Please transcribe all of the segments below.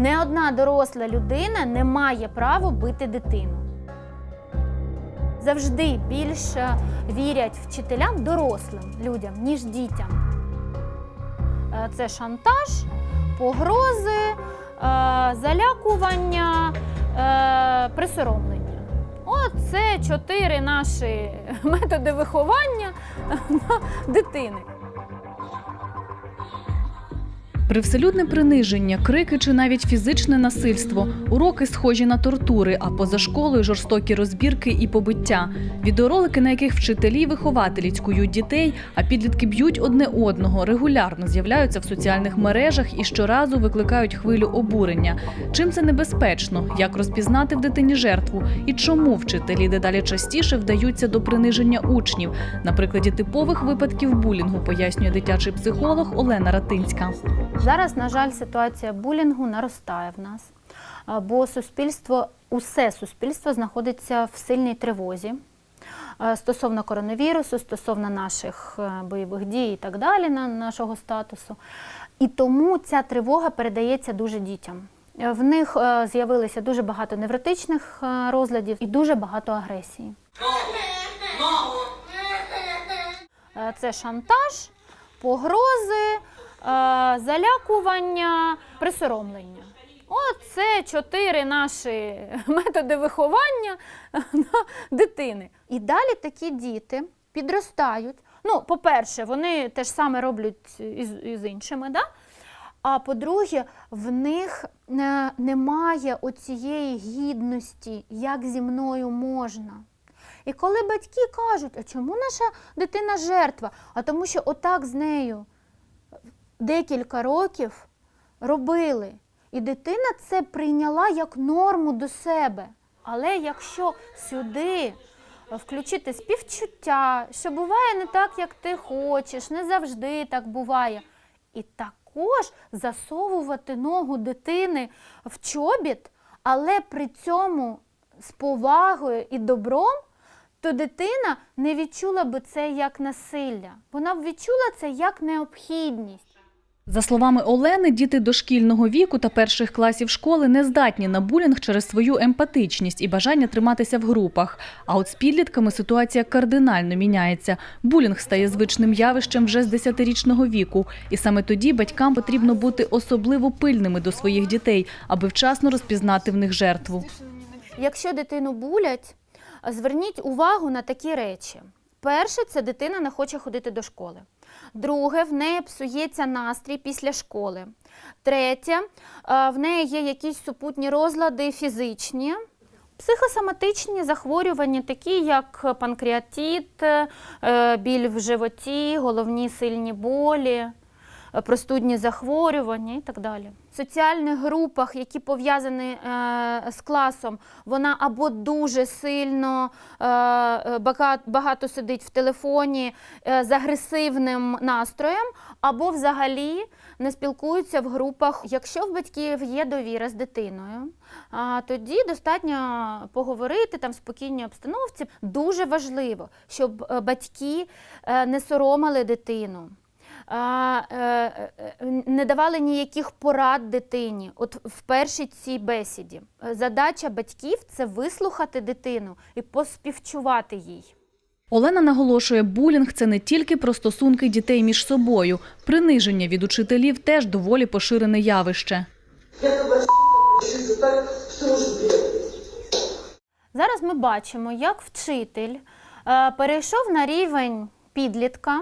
Не одна доросла людина не має права бити дитину. Завжди більше вірять вчителям дорослим людям, ніж дітям. Е, Це шантаж, погрози, е, залякування, е, присоромлення. Оце чотири наші методи виховання дитини. Привселюдне приниження, крики чи навіть фізичне насильство, уроки схожі на тортури, а поза школою жорстокі розбірки і побиття. Відеоролики, на яких вчителі і вихователі цькують дітей, а підлітки б'ють одне одного, регулярно з'являються в соціальних мережах і щоразу викликають хвилю обурення. Чим це небезпечно? Як розпізнати в дитині жертву? І чому вчителі дедалі частіше вдаються до приниження учнів? На прикладі типових випадків булінгу пояснює дитячий психолог Олена Ратинська. Зараз, на жаль, ситуація булінгу наростає в нас, бо суспільство, усе суспільство знаходиться в сильній тривозі стосовно коронавірусу, стосовно наших е, бойових дій і так далі, на нашого статусу. І тому ця тривога передається дуже дітям. Е, В них е, з'явилося дуже багато невротичних розладів і дуже багато агресії. Це шантаж, погрози, залякування, присоромлення. Оце чотири наші методи виховання дитини. І далі такі діти підростають. Ну, по-перше, вони те ж саме роблять із, із іншими, да? а по-друге, в них е, немає оцієї гідності, як зі мною можна. І коли батьки кажуть, а чому наша дитина жертва? А тому що отак з нею декілька років робили. І дитина це прийняла як норму до себе. Але якщо сюди включити співчуття, що буває не так, як ти хочеш, не завжди так буває. І також засовувати ногу дитини в чобіт, але при цьому з повагою і добром, то дитина не відчула би це як насилля. Вона б відчула це як необхідність. За словами Олени, діти дошкільного віку та перших класів школи не здатні на булінг через свою емпатичність і бажання триматися в групах. А от з підлітками ситуація кардинально міняється. Булінг стає звичним явищем вже з 10-річного віку. І саме тоді батькам потрібно бути особливо пильними до своїх дітей, аби вчасно розпізнати в них жертву. Якщо дитину булять, зверніть увагу на такі речі. Перше, це дитина не хоче ходити до школи. Друге, в неї псується настрій після школи. Третє, е, в неї є якісь супутні розлади фізичні. Психосоматичні захворювання, такі як панкреатит, е, біль в животі, головні сильні болі, е, простудні захворювання і так далі. Соціальних групах, які пов'язані е, з класом, вона або дуже сильно е, е, багато, сидить в телефоні з агресивним настроєм, або взагалі не спілкуються в групах. Якщо в батьків є довіра з дитиною, тоді достатньо поговорити там в спокійній обстановці. Дуже важливо, щоб батьки не соромили дитину. А, е, е, Не давали ніяких порад дитині. От в першій цій бесіді Е, задача батьків це вислухати дитину і поспівчувати їй. Олена наголошує, булінг це не тільки про стосунки дітей між собою. Приниження від учителів теж доволі поширене явище. Зараз ми бачимо, як вчитель е, перейшов на рівень підлітка.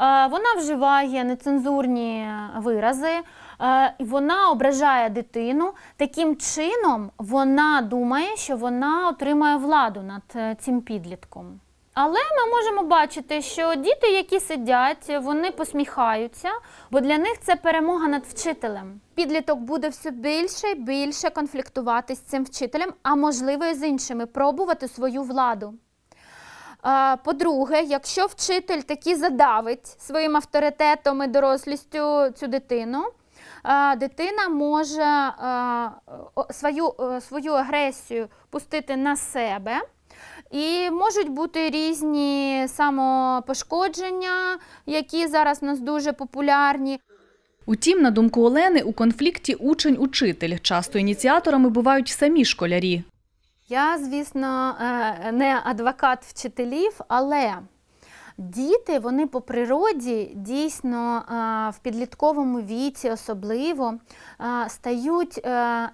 Е, Вона вживає нецензурні вирази, е, вона ображає дитину. Таким чином вона думає, що вона отримає владу над е, цим підлітком. Але ми можемо бачити, що діти, які сидять, вони посміхаються, бо для них це перемога над вчителем. Підліток буде все більше і більше конфліктувати з цим вчителем, а можливо і з іншими, пробувати свою владу. По-друге, якщо вчитель таки задавить своїм авторитетом і дорослістю цю дитину, дитина може свою, свою агресію пустити на себе. І можуть бути різні самопошкодження, які зараз у нас дуже популярні. Утім, на думку Олени, у конфлікті учень-учитель. Часто ініціаторами бувають самі школярі. Я, звісно, е, не адвокат вчителів, але діти вони по природі дійсно е, в підлітковому віці особливо е, стають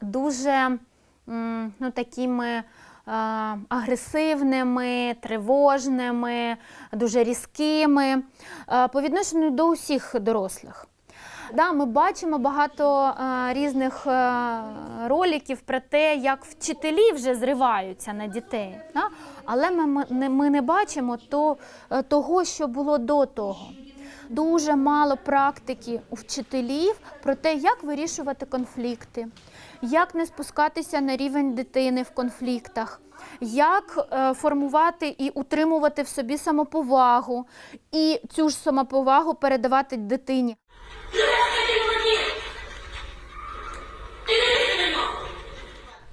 дуже ну, такими агресивними, тривожними, дуже різкими по відношенню до усіх дорослих. Да, ми бачимо багато е, різних е, роликів про те, як вчителі вже зриваються на дітей. Да? Але ми, ми, не, бачимо то, е, того, що було до того. Дуже мало практики у вчителів про те, як вирішувати конфлікти, як не спускатися на рівень дитини в конфліктах, як формувати і утримувати в собі самоповагу, і цю ж самоповагу передавати дитині.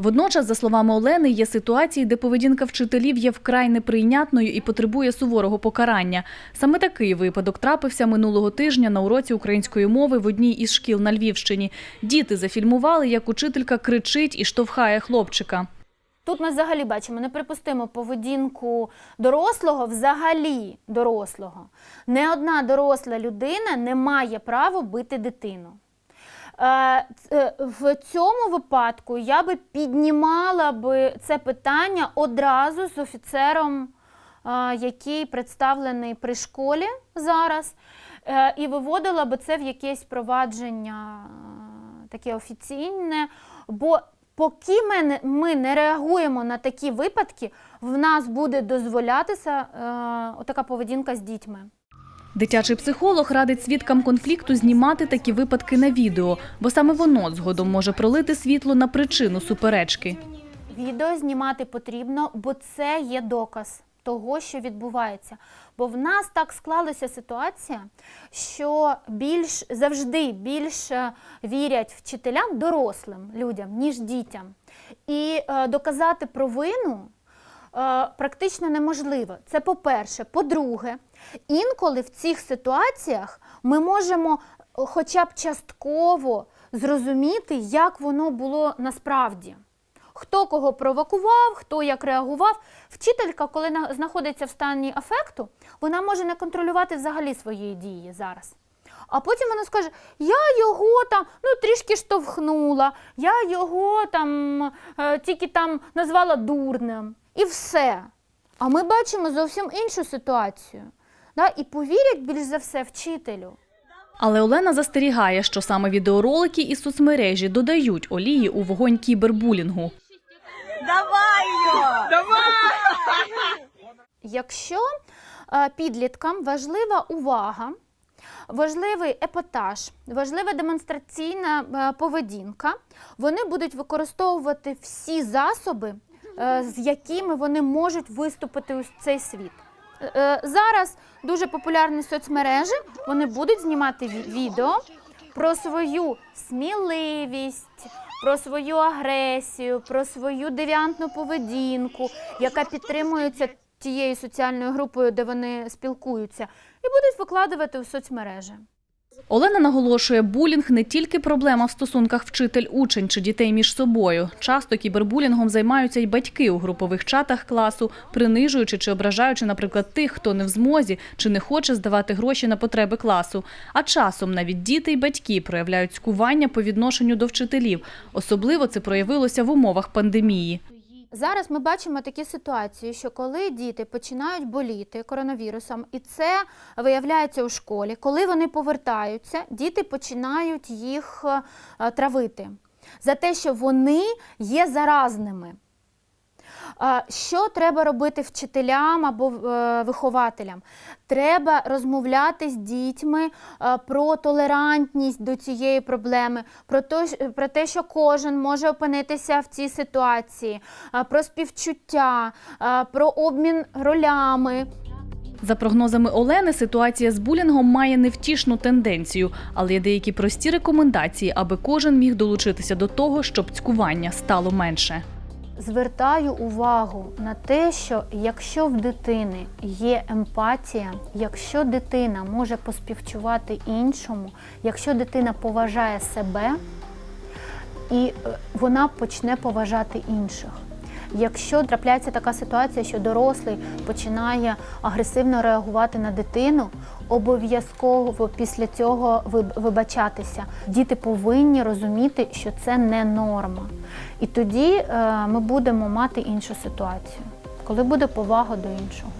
Водночас, за словами Олени, є ситуації, де поведінка вчителів є вкрай неприйнятною і потребує суворого покарання. Саме такий випадок трапився минулого тижня на уроці української мови в одній із шкіл на Львівщині. Діти зафільмували, як учителька кричить і штовхає хлопчика. Тут ми взагалі бачимо неприпустиму поведінку дорослого, взагалі дорослого. Не одна доросла людина не має права бити дитину. Е, ц- В цьому випадку я би піднімала би це питання одразу з офіцером, е, який представлений при школі зараз, е, і виводила би це в якесь провадження е, таке офіційне. Бо поки ми не, реагуємо на такі випадки, в нас буде дозволятися е, отака поведінка з дітьми. Дитячий психолог радить свідкам конфлікту знімати такі випадки на відео, бо саме воно згодом може пролити світло на причину суперечки. Відео знімати потрібно, бо це є доказ того, що відбувається. Бо в нас так склалася ситуація, що більш завжди більше вірять вчителям, дорослим людям, ніж дітям. І е, доказати провину практично неможливо. Це по-перше. По-друге, інколи в цих ситуаціях ми можемо е, хоча б частково зрозуміти, як воно було насправді. Хто кого провокував, хто як реагував. Вчителька, коли знаходиться в стані афекту, вона може не контролювати взагалі свої дії зараз. А потім вона скаже: я його там ну трішки штовхнула, я його там е, тільки там назвала дурним. І все. А ми бачимо зовсім іншу ситуацію. Да? І повірять більш за все вчителю. Але Олена застерігає, що саме відеоролики і соцмережі додають олії у вогонь кібербулінгу. Давай ее! Якщо е, підліткам важлива увага, важливий епатаж, важлива демонстраційна е, поведінка, вони будуть використовувати всі засоби, з якими вони можуть виступити у цей світ. Е, е, Зараз дуже популярні соцмережі, вони будуть знімати відео про свою сміливість, про свою агресію, про свою девіантну поведінку, яка підтримується тією соціальною групою, де вони спілкуються, і будуть викладувати у соцмережі. Олена наголошує, булінг не тільки проблема в стосунках вчитель-учень чи дітей між собою. Часто кібербулінгом займаються й батьки у групових чатах класу, принижуючи чи ображаючи, наприклад, тих, хто не в змозі чи не хоче здавати гроші на потреби класу. А часом навіть діти й батьки проявляють скування по відношенню до вчителів. Особливо це проявилося в умовах пандемії. Зараз ми бачимо такі ситуації, що коли діти починають боліти коронавірусом, і це виявляється у школі, коли вони повертаються, діти починають їх е, травити за те, що вони є заразними. Е, Що треба робити вчителям або е, вихователям? Треба розмовляти з дітьми е, про толерантність до цієї проблеми, про те, що- про те, що кожен може опинитися в цій ситуації, е, про співчуття, е, про обмін ролями. За прогнозами Олени, ситуація з булінгом має невтішну тенденцію, але є деякі прості рекомендації, аби кожен міг долучитися до того, щоб цькування стало менше. Звертаю увагу на те, що якщо в дитини є емпатія, якщо дитина може поспівчувати іншому, якщо дитина поважає себе, і е, вона почне поважати інших. Якщо трапляється така ситуація, що дорослий починає агресивно реагувати на дитину, обов'язково після цього вибачатися. Діти повинні розуміти, що це не норма. І тоді е, ми будемо мати іншу ситуацію, коли буде повага до іншого.